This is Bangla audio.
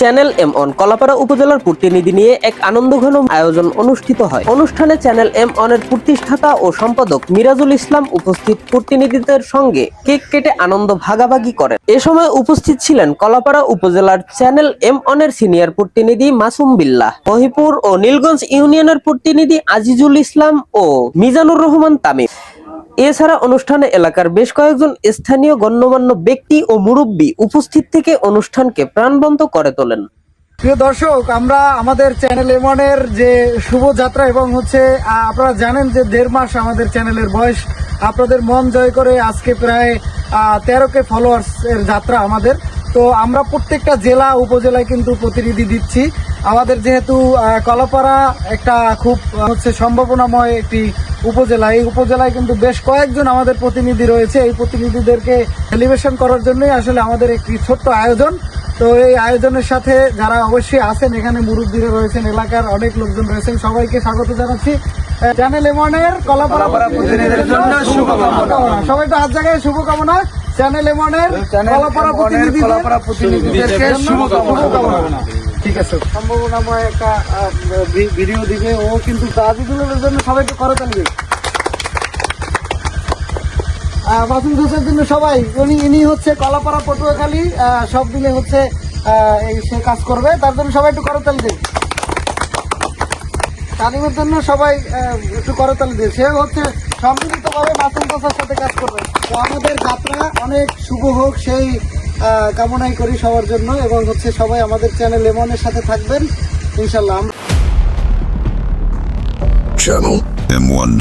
চ্যানেল এম অন কলাপাড়া উপজেলার প্রতিনিধি নিয়ে এক আনন্দঘন আয়োজন অনুষ্ঠিত হয়। অনুষ্ঠানে চ্যানেল এম অন এর প্রতিষ্ঠাতা ও সম্পাদক মিরাজুল ইসলাম উপস্থিত প্রতিনিধিদের সঙ্গে কেক কেটে আনন্দ ভাগাভাগি করেন। এ সময় উপস্থিত ছিলেন কলাপাড়া উপজেলার চ্যানেল এম অন এর সিনিয়র প্রতিনিধি মাসুম বিল্লাহ, মহিপুর ও নীলগঞ্জ ইউনিয়নের প্রতিনিধি আজিজুল ইসলাম ও মিজানুর রহমান তামিম। এছাড়া অনুষ্ঠানে এলাকার বেশ কয়েকজন স্থানীয় গণ্যমান্য ব্যক্তি ও মুরব্বী উপস্থিত থেকে অনুষ্ঠানকে প্রাণবন্ত করে তোলেন। প্রিয় দর্শক, আমরা আমাদের চ্যানেল এমনের যে শুভযাত্রা এবং হচ্ছে আপনারা জানেন যে দেড় মাস আমাদের চ্যানেলের বয়স। আপনাদের মন জয় করে আজকে প্রায় তেরো কে ফলোয়ার্স এর যাত্রা আমাদের। তো আমরা প্রত্যেকটা জেলা, উপজেলায় কিন্তু প্রতিনিধি দিচ্ছি। আমাদের যেহেতু কলাপাড়া একটা খুব, হচ্ছে সম্ভাবনাময় একটি উপজেলা এই উপজেলায় কিন্তু বেশ কয়েকজন আমাদের প্রতিনিধি রয়েছে। এই প্রতিনিধিদেরকে সেলিব্রেশন করার জন্যই আসলে আমাদের একটি ছোট্ট আয়োজন। তো এই আয়োজনের সাথে যারা অবশ্যই আছেন এখানে মুরব্বীরা রয়েছেন এলাকার অনেক লোকজন রয়েছেন সবাইকে স্বাগত জানাচ্ছি। চ্যানেল এমনের কলাপাড়া সবাই তো হাত জায়গায় শুভকামনা। চ্যানেল এমনের কলাপাড়া প্রতিনিধিদেরকে শুভকামনা। ঠিক আছে, সম্ভাবনাময় একটা ভিডিও দিবে। ও কিন্তু দাদিগুলোর জন্য সবাইকে করে তালিবে মাসুম ঘোষের জন্য সবাই, উনি, ইনি হচ্ছে কলাপাড়া পটুয়াখালী সব মিলে হচ্ছে এই সে কাজ করবে। তার জন্য সবাই একটু করতালি দিন তালিমের জন্য সবাই একটু করতালি দিন সে হচ্ছে সম্মিলিতভাবে মাসুম ঘোষের সাথে কাজ করবে। তো আমাদের যাত্রা অনেক শুভ হোক, সেই কামনাই করি সবার জন্য এবং হচ্ছে সবাই আমাদের চ্যানেল লেমনের সাথে থাকবেন। ইনশাল্লাহ চ্যানেল M1